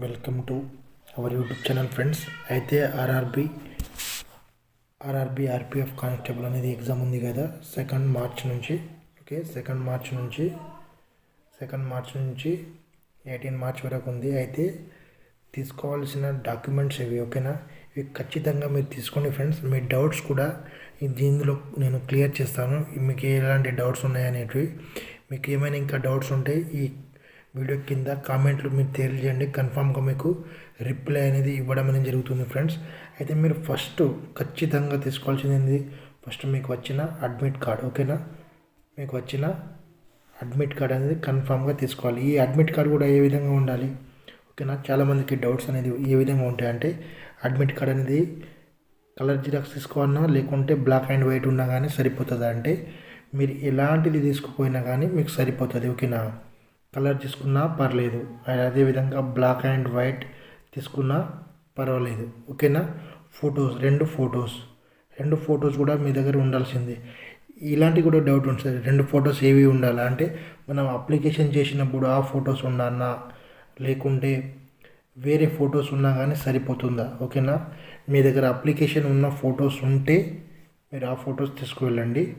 Welcome to our YouTube channel friends అయితే RRB RRB RPF constable అనేది exam ఉంది కదా సెకండ్ మార్చ్ నుంచి. ఓకే సెకండ్ మార్చ్ నుంచి సెకండ్ మార్చ్ నుంచి ఎయిటీన్ మార్చ్ వరకు ఉంది. అయితే తీసుకోవాల్సిన డాక్యుమెంట్స్ ఇవి ఓకేనా ఇవి ఖచ్చితంగా మీరు తీసుకోండి ఫ్రెండ్స్ మీ డౌట్స్ కూడా దీనిలో నేను క్లియర్ చేస్తాను. మీకు ఎలాంటి డౌట్స్ ఉన్నాయనేటివి. మీకు ఏమైనా ఇంకా డౌట్స్ ఉంటే ఈ వీడియో కింద కామెంట్లు మీరు తెలియజేయండి. కన్ఫామ్గా మీకు రిప్లై అనేది ఇవ్వడం అనేది జరుగుతుంది ఫ్రెండ్స్. అయితే మీరు ఫస్ట్ ఖచ్చితంగా తీసుకోవాల్సింది ఏంది? ఫస్ట్ మీకు వచ్చిన అడ్మిట్ కార్డ్ ఓకేనా? మీకు వచ్చిన అడ్మిట్ కార్డ్ అనేది కన్ఫామ్గా తీసుకోవాలి. ఈ అడ్మిట్ కార్డ్ కూడా ఏ విధంగా ఉండాలి? ఓకేనా? చాలామందికి డౌట్స్ అనేది ఏ విధంగా ఉంటాయంటే అడ్మిట్ కార్డ్ అనేది కలర్ జిరాక్స్ తీసుకోవాలన్నా లేకుంటే బ్లాక్ అండ్ వైట్ ఉన్నా కానీ సరిపోతుంది అంటే మీరు ఎలాంటిది తీసుకుపోయినా కానీ మీకు సరిపోతుంది ఓకేనా? కలర్ తీసుకున్నా పర్లేదు. అదేవిధంగా బ్లాక్ అండ్ వైట్ తీసుకున్నా పర్వాలేదు. ఓకేనా? ఫొటోస్ రెండు ఫొటోస్ రెండు ఫొటోస్ కూడా మీ దగ్గర ఉండాల్సిందే. ఇలాంటి కూడా డౌట్ ఉంటుంది. రెండు ఫొటోస్ ఏవి ఉండాలా? అంటే మనం అప్లికేషన్ చేసినప్పుడు ఆ ఫొటోస్ ఉండాలన్నా లేకుంటే వేరే ఫొటోస్ ఉన్నా కానీ సరిపోతుందా? ఓకేనా? మీ దగ్గర అప్లికేషన్ ఉన్న ఫొటోస్ ఉంటే మీరు ఆ ఫొటోస్ తీసుకువెళ్ళండి.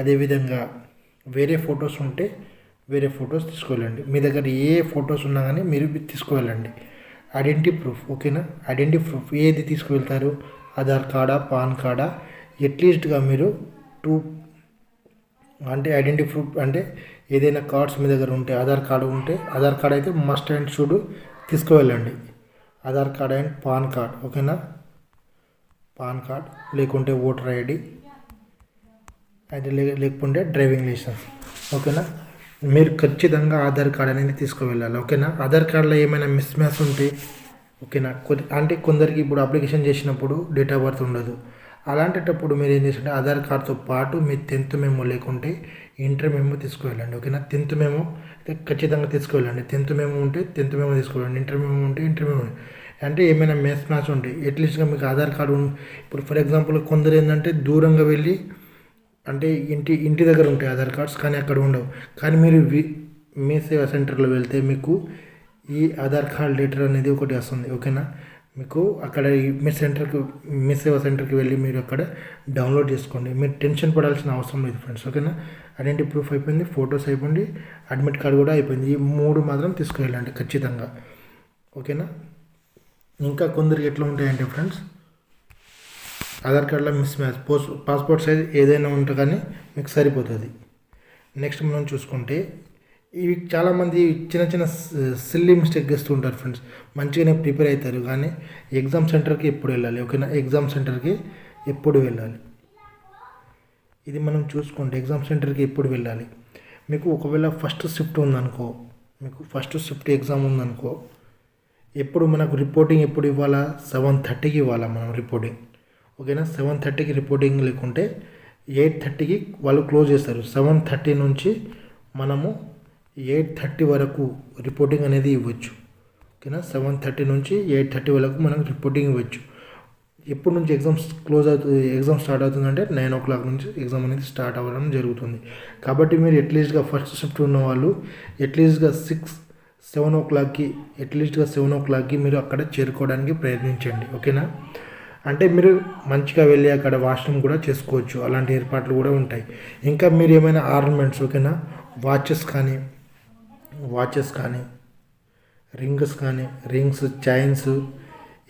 అదేవిధంగా వేరే ఫొటోస్ ఉంటే వేరే ఫొటోస్ తీసుకువెళ్ళండి మీ దగ్గర ఏ ఫొటోస్ ఉన్నా కానీ మీరు తీసుకువెళ్ళండి ఐడెంటిటీ ప్రూఫ్ ఓకేనా? ఐడెంటిటీ ప్రూఫ్ ఏది తీసుకువెళ్తారు? ఆధార్ కార్డా పాన్ కార్డా? ఎట్లీస్ట్గా మీరు టూ అంటే ఐడెంటిటీ ప్రూఫ్ అంటే ఏదైనా కార్డ్స్ మీ దగ్గర ఉంటే ఆధార్ కార్డు ఉంటే ఆధార్ కార్డ్ అయితే మస్ట్ అండ్ షుడ్ తీసుకువెళ్ళండి Aadhaar card and PAN card ఓకేనా? పాన్ కార్డ్ లేకుంటే ఓటర్ ఐడి అయితే లేకుంటే డ్రైవింగ్ లైసెన్స్ ఓకేనా? మీరు ఖచ్చితంగా ఆధార్ కార్డ్ అనేది తీసుకువెళ్ళాలి ఓకేనా? ఆధార్ కార్డులో ఏమైనా మిస్ మ్యాచ్ ఉంటే ఓకేనా? కొద్ది అంటే కొందరికి ఇప్పుడు అప్లికేషన్ చేసినప్పుడు డేట్ ఆఫ్ బర్త్ ఉండదు. అలాంటప్పుడు మీరు ఏం చేస్తుంటే ఆధార్ కార్డ్తో పాటు మీ టెన్త్ మేము లేకుంటే ఇంటర్ మెమో తీసుకువెళ్ళండి ఓకేనా? టెన్త్ మేము అయితే ఖచ్చితంగా తీసుకువెళ్ళండి. టెన్త్ మేము ఉంటే టెన్త్ మేము తీసుకువెళ్ళండి. ఇంటర్ మేము ఉంటే ఇంటర్ మేము అంటే ఏమైనా మెస్ మ్యాచ్ ఉంటాయి అట్లీస్ట్గా మీకు ఆధార్ కార్డు ఇప్పుడు ఫర్ ఎగ్జాంపుల్ కొందరు ఏంటంటే దూరంగా వెళ్ళి అంటే ఇంటి ఇంటి దగ్గర ఉంటాయి ఆధార్ కార్డ్స్ కానీ అక్కడ ఉండవు. కానీ మీరు వి- మీ సేవా సెంటర్లో వెళ్తే మీకు ఈ ఆధార్ కార్డ్ లెటర్ అనేది ఒకటి వస్తుంది ఓకేనా? మీకు అక్కడ మీ సెంటర్కి మీ సేవా సెంటర్కి వెళ్ళి మీరు అక్కడ డౌన్లోడ్ చేసుకోండి. మీరు టెన్షన్ పడాల్సిన అవసరం లేదు ఫ్రెండ్స్ ఓకేనా? ఐడెంటిటీ ప్రూఫ్ అయిపోయింది? ఫొటోస్ అయిపోయింది? అడ్మిట్ కార్డ్ కూడా అయిపోయింది. ఈ మూడు మాత్రం తీసుకువెళ్ళండి ఖచ్చితంగా ఓకేనా? ఇంకా కొందరికి ఎట్లా ఉంటాయంటే ఫ్రెండ్స్ ఆధార్ కార్డులో miss match. Post passport size ఏదైనా ఉంటే కానీ మీకు సరిపోతుంది. నెక్స్ట్ మనం చూసుకుంటే ఇవి చాలామంది చిన్న చిన్న సిల్లీ మిస్టేక్ చేస్తూ ఉంటారు ఫ్రెండ్స్ మంచిగానే ప్రిపేర్ అవుతారు కానీ ఎగ్జామ్ సెంటర్కి ఎప్పుడు వెళ్ళాలి? ఓకేనా? ఎగ్జామ్ సెంటర్కి ఎప్పుడు వెళ్ళాలి? ఇది మనం చూసుకుంటే ఎగ్జామ్ సెంటర్కి ఎప్పుడు వెళ్ళాలి? మీకు ఒకవేళ ఫస్ట్ షిఫ్ట్ ఉందనుకో మీకు ఫస్ట్ షిఫ్ట్ ఎగ్జామ్ ఉందనుకో ఎప్పుడు మనకు రిపోర్టింగ్ ఎప్పుడు ఇవ్వాలా? సెవెన్ థర్టీకి ఇవ్వాలా మనం రిపోర్టింగ్ ఓకేనా? సెవెన్ థర్టీకి రిపోర్టింగ్ లేకుంటే ఎయిట్ థర్టీకి వాళ్ళు క్లోజ్ చేస్తారు. సెవెన్ థర్టీ నుంచి మనము ఎయిట్ థర్టీ వరకు రిపోర్టింగ్ అనేది ఇవ్వచ్చు. ఓకేనా? సెవెన్ థర్టీ నుంచి ఎయిట్ థర్టీ వరకు మనం రిపోర్టింగ్ ఇవ్వచ్చు. ఎప్పటి నుంచి ఎగ్జామ్స్ క్లోజ్ అవుతుంది ఎగ్జామ్ స్టార్ట్ అవుతుందంటే నైన్ ఓ క్లాక్ నుంచి ఎగ్జామ్ అనేది స్టార్ట్ అవ్వడం జరుగుతుంది. కాబట్టి మీరు ఎట్లీస్ట్గా ఫస్ట్ షిఫ్ట్ ఉన్న వాళ్ళు ఎట్లీస్ట్గా సిక్స్ సెవెన్ ఓ క్లాక్కి ఎట్లీస్ట్గా సెవెన్ ఓ క్లాక్కి మీరు అక్కడ చేరుకోవడానికి ప్రయత్నించండి. ఓకేనా? అంటే మీరు మంచిగా వెళ్ళి అక్కడ వాష్రూమ్ కూడా చేసుకోవచ్చు. అలాంటి ఏర్పాట్లు కూడా ఉంటాయి. ఇంకా మీరు ఏమైనా ఆర్నమెంట్స్ ఓకేనా? వాచెస్ కానీ వాచెస్ కానీ రింగ్స్ కానీ రింగ్స్ చైన్స్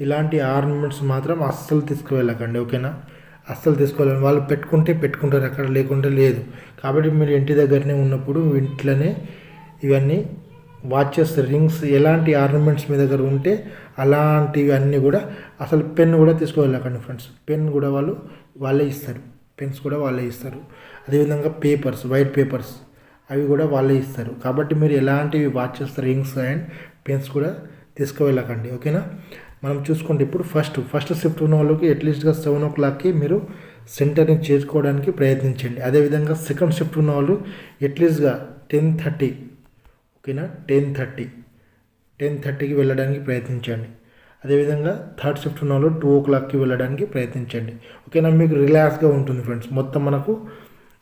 ఇలాంటి ఆర్నమెంట్స్ మాత్రం అస్సలు తీసుకువెళ్ళకండి ఓకేనా? అస్సలు తీసుకోలేము. వాళ్ళు పెట్టుకుంటే పెట్టుకుంటారు అక్కడ లేకుంటే లేదు. కాబట్టి మీరు ఇంటి దగ్గరనే ఉన్నప్పుడు ఇంట్లోనే ఇవన్నీ వాచెస్ రింగ్స్ ఎలాంటి ఆర్నమెంట్స్ మీ దగ్గర ఉంటే అలాంటివి అన్నీ కూడా అసలు పెన్ కూడా తీసుకోవాలకండి ఫ్రెండ్స్. పెన్ కూడా వాళ్ళు వాళ్ళే ఇస్తారు. పెన్స్ కూడా వాళ్ళే ఇస్తారు. అదేవిధంగా పేపర్స్ వైట్ పేపర్స్ అవి కూడా వాళ్ళే ఇస్తారు. కాబట్టి మీరు ఎలాంటివి వాచెస్ రింగ్స్ అండ్ పెన్స్ కూడా తీసుకువెళ్ళకండి ఓకేనా? మనం చూసుకుంటే ఇప్పుడు ఫస్ట్ ఫస్ట్ షిఫ్ట్ ఉన్న వాళ్ళకి అట్లీస్ట్గా సెవెన్ ఓ క్లాక్కి మీరు సెంటర్ని చేసుకోవడానికి ప్రయత్నించండి. అదేవిధంగా సెకండ్ షిఫ్ట్ ఉన్న వాళ్ళు అట్లీస్ట్గా టెన్ థర్టీ ఓకేనా టెన్ థర్టీ. టెన్ థర్టీకి వెళ్ళడానికి ప్రయత్నించండి. అదేవిధంగా థర్డ్ షిఫ్ట్ ఉన్న వాళ్ళు టూ ఓ క్లాక్కి వెళ్ళడానికి ప్రయత్నించండి. ఓకేనా? మీకు రిలాక్స్గా ఉంటుంది ఫ్రెండ్స్. మొత్తం మనకు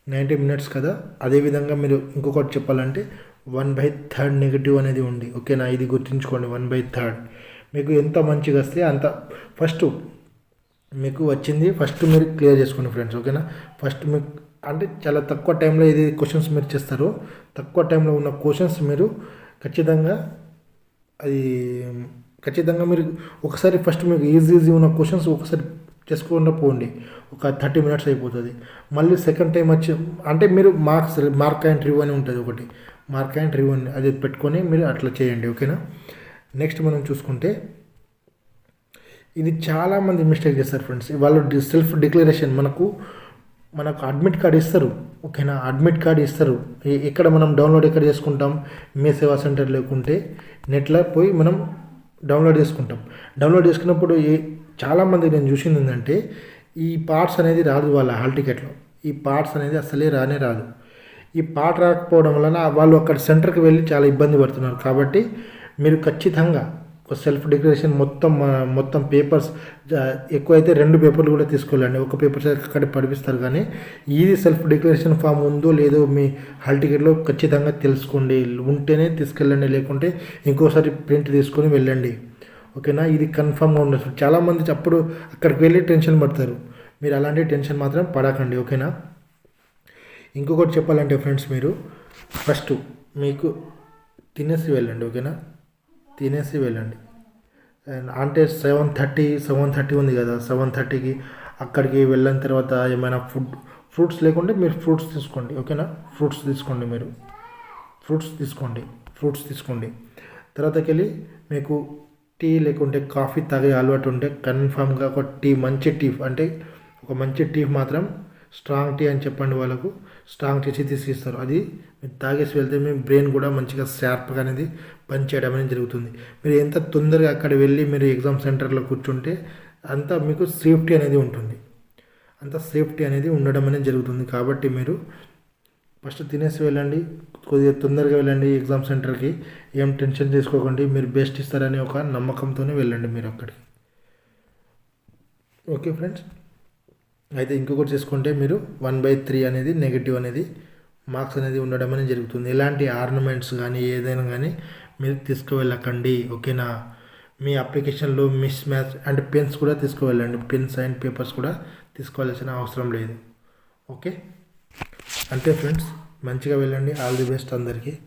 నైంటీ మినిట్స్ కదా? అదేవిధంగా మీరు ఇంకొకటి చెప్పాలంటే వన్ బై థర్డ్ నెగిటివ్ అనేది ఉంది. ఓకేనా? ఇది గుర్తుంచుకోండి. One by third. మీకు ఎంత మంచిగా వస్తే అంత ఫస్ట్ మీకు వచ్చింది. ఫస్ట్ మీరు క్లియర్ చేసుకోండి ఫ్రెండ్స్. ఓకేనా? ఫస్ట్ మీకు అంటే చాలా తక్కువ టైంలో ఇది క్వశ్చన్స్ మీరు చేస్తారో. తక్కువ టైంలో ఉన్న క్వశ్చన్స్ మీరు ఖచ్చితంగా అది ఖచ్చితంగా మీరు ఒకసారి ఫస్ట్ మీకు ఈజీ ఈజీ ఉన్న క్వశ్చన్స్ ఒకసారి చేసుకుండా పోండి. ఒక థర్టీ మినిట్స్ అయిపోతుంది. మళ్ళీ సెకండ్ టైం వచ్చి అంటే మీరు మార్క్స్ మార్క్ అండ్ రివ్యూ అని ఉంటుంది ఒకటి. మార్క్ అండ్ రివ్యూ అని అది పెట్టుకొని మీరు అట్లా చేయండి ఓకేనా నెక్స్ట్ మనం చూసుకుంటే ఇది చాలామంది మిస్టేక్ చేస్తారు ఫ్రెండ్స్ వాళ్ళు సెల్ఫ్ డిక్లరేషన్ మనకు మనకు అడ్మిట్ కార్డ్ ఇస్తారు. ఓకేనా? అడ్మిట్ కార్డ్ ఇస్తారు. ఎక్కడ మనం డౌన్లోడ్ ఎక్కడ చేసుకుంటాం? మీ సేవా సెంటర్ లేకుంటే నెట్లో పోయి మనం డౌన్లోడ్ చేసుకుంటాం. డౌన్లోడ్ చేసుకున్నప్పుడు ఏ చాలామంది నేను చూసింది ఏంటంటే ఈ పార్ట్స్ అనేది రాదు వాళ్ళ హాల్ టికెట్లో ఈ పార్ట్స్ అనేది అసలే రానే రాదు. ఈ పాట రాకపోవడం వలన వాళ్ళు అక్కడ సెంటర్కి వెళ్ళి చాలా ఇబ్బంది పడుతున్నారు. కాబట్టి మీరు ఖచ్చితంగా సెల్ఫ్ డిక్లరేషన్ మొత్తం మొత్తం పేపర్స్ ఎక్కువైతే రెండు పేపర్లు కూడా తీసుకోవాలండి. ఒక పేపర్ అక్కడ పడిపిస్తారు కానీ ఇది సెల్ఫ్ డిక్లరేషన్ ఫామ్ ఉందో లేదో మీ హాల్ టికెట్లో ఖచ్చితంగా తెలుసుకోండి. ఉంటేనే తీసుకెళ్ళండి లేకుంటే ఇంకోసారి ప్రింట్ తీసుకొని వెళ్ళండి. ఓకేనా? ఇది కన్ఫామ్గా ఉండదు చాలామంది అప్పుడు అక్కడికి వెళ్ళి టెన్షన్ పడతారు. మీరు అలాంటి టెన్షన్ మాత్రం పడకండి ఓకేనా? ఇంకొకటి చెప్పాలంటే ఫ్రెండ్స్ మీరు ఫస్ట్ మీకు తినేసి వెళ్ళండి ఓకేనా? తినేసి వెళ్ళండి. అండ్ అంటే సెవెన్ థర్టీ సెవెన్ థర్టీ ఉంది కదా సెవెన్ థర్టీకి అక్కడికి వెళ్ళిన తర్వాత ఏమైనా ఫుడ్ ఫ్రూట్స్ లేకుంటే మీరు ఫ్రూట్స్ తీసుకోండి ఓకేనా? ఫ్రూట్స్ తీసుకోండి మీరు. ఫ్రూట్స్ తీసుకోండి ఫ్రూట్స్ తీసుకోండి. తర్వాతకి వెళ్ళి మీకు టీ లేకుంటే కాఫీ తాగే అలవాటు ఉంటే కన్ఫామ్గా ఒక టీ మంచి టీ అంటే ఒక మంచి టీ మాత్రం స్ట్రాంగ్ టీ అని చెప్పండి వాళ్ళకు. స్ట్రాంగ్ టీ తీసి అది మీరు తాగేసి వెళ్తే మీ బ్రెయిన్ కూడా మంచిగా షార్ప్గా అనేది పనిచేయడం అనేది జరుగుతుంది. మీరు ఎంత తొందరగా అక్కడ వెళ్ళి మీరు ఎగ్జామ్ సెంటర్లో కూర్చుంటే అంత మీకు సేఫ్టీ అనేది ఉంటుంది. అంత సేఫ్టీ అనేది ఉండడం అనేది జరుగుతుంది. కాబట్టి మీరు ఫస్ట్ తినేసి వెళ్ళండి. కొద్దిగా తొందరగా వెళ్ళండి ఎగ్జామ్ సెంటర్కి. ఏం టెన్షన్ తీసుకోకండి మీరు బెస్ట్ ఇస్తారనే ఒక నమ్మకంతోనే వెళ్ళండి మీరు అక్కడికి. Okay friends. అయితే ఇంకొకటి చేసుకుంటే మీరు వన్ బై త్రీ అనేది నెగిటివ్ అనేది మార్క్స్ అనేది ఉండడం అనేది జరుగుతుంది. ఎలాంటి ఆర్నమెంట్స్ కానీ ఏదైనా కానీ మీరు తీసుకువెళ్ళకండి ఓకేనా? మీ అప్లికేషన్లో మిస్ మ్యాచ్ అండ్ పెన్స్ కూడా తీసుకువెళ్ళండి. పెన్స్ అండ్ పేపర్స్ కూడా తీసుకోవాల్సిన అవసరం లేదు. ఓకే? అంతే ఫ్రెండ్స్. మంచిగా వెళ్ళండి. ఆల్ ది బెస్ట్ అందరికీ.